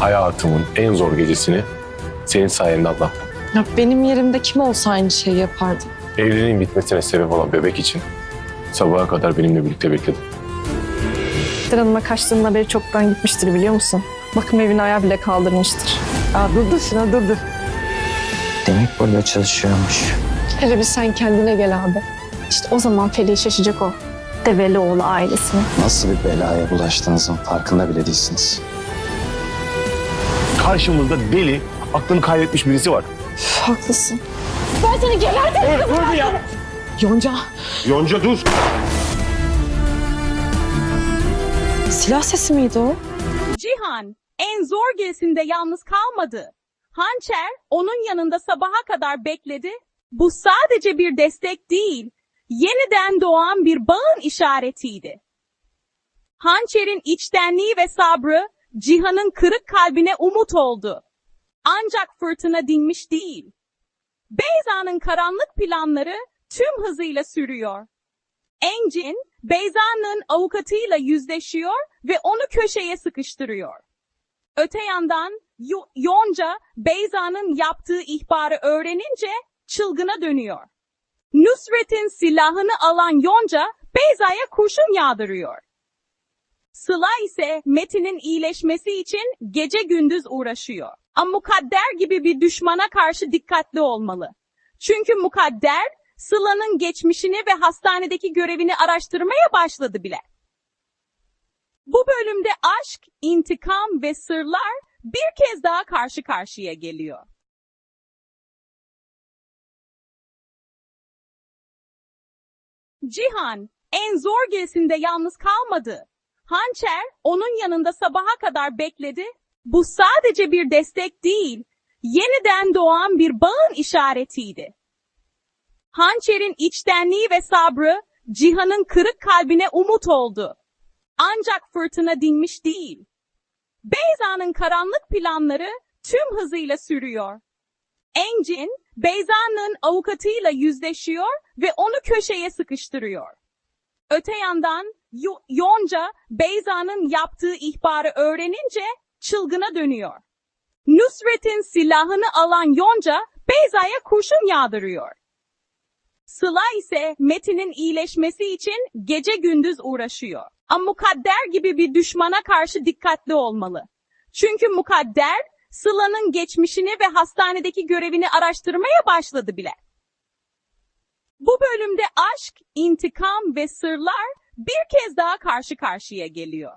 Hayatımın en zor gecesini senin sayende atlattım. Ya benim yerimde kim olsa aynı şeyi yapardı. Evliliğin bitmesine sebep olan bebek için sabaha kadar benimle birlikte bekledim. Hanım'a kaçtığının haberi çoktan gitmiştir biliyor musun? Bakım evine ayağı bile kaldırmıştır. Aa, dur dur Sinan dur dur. Demek burada çalışıyormuş. Hele bir sen kendine gel abi. İşte o zaman Feli şaşacak o. Develioğlu ailesine. Nasıl bir belaya bulaştığınızın farkında bile değilsiniz. Karşımızda deli, aklını kaybetmiş birisi var. Üf, haklısın. Yonca Yonca dur. Silah sesi miydi o? Cihan en zor gezisinde yalnız kalmadı. Hançer onun yanında sabaha kadar bekledi. Bu sadece bir destek değil, yeniden doğan bir bağın işaretiydi. Hançer'in içtenliği ve sabrı Cihan'ın kırık kalbine umut oldu. Ancak fırtına dinmiş değil. Beyza'nın karanlık planları tüm hızıyla sürüyor. Engin, Beyza'nın avukatıyla yüzleşiyor ve onu köşeye sıkıştırıyor. Öte yandan Yo- Yonca Beyza'nın yaptığı ihbarı öğrenince çılgına dönüyor. Nusret'in silahını alan Yonca Beyza'ya kurşun yağdırıyor. Sıla ise Metin'in iyileşmesi için gece gündüz uğraşıyor. Ama Mukadder gibi bir düşmana karşı dikkatli olmalı. Çünkü Mukadder Sıla'nın geçmişini ve hastanedeki görevini araştırmaya başladı bile. Bu bölümde aşk, intikam ve sırlar bir kez daha karşı karşıya geliyor. Cihan en zor gezisinde yalnız kalmadı. Hançer onun yanında sabaha kadar bekledi. Bu sadece bir destek değil, yeniden doğan bir bağın işaretiydi. Hançer'in içtenliği ve sabrı Cihan'ın kırık kalbine umut oldu. Ancak fırtına dinmiş değil. Beyza'nın karanlık planları tüm hızıyla sürüyor. Engin, Beyza'nın avukatıyla yüzleşiyor ve onu köşeye sıkıştırıyor. Öte yandan Yo- Yonca, Beyza'nın yaptığı ihbarı öğrenince çılgına dönüyor. Nusret'in silahını alan Yonca, Beyza'ya kurşun yağdırıyor. Sıla ise Metin'in iyileşmesi için gece gündüz uğraşıyor. Ama Mukadder gibi bir düşmana karşı dikkatli olmalı. Çünkü Mukadder, Sıla'nın geçmişini ve hastanedeki görevini araştırmaya başladı bile. Bu bölümde aşk, intikam ve sırlar bir kez daha karşı karşıya geliyor.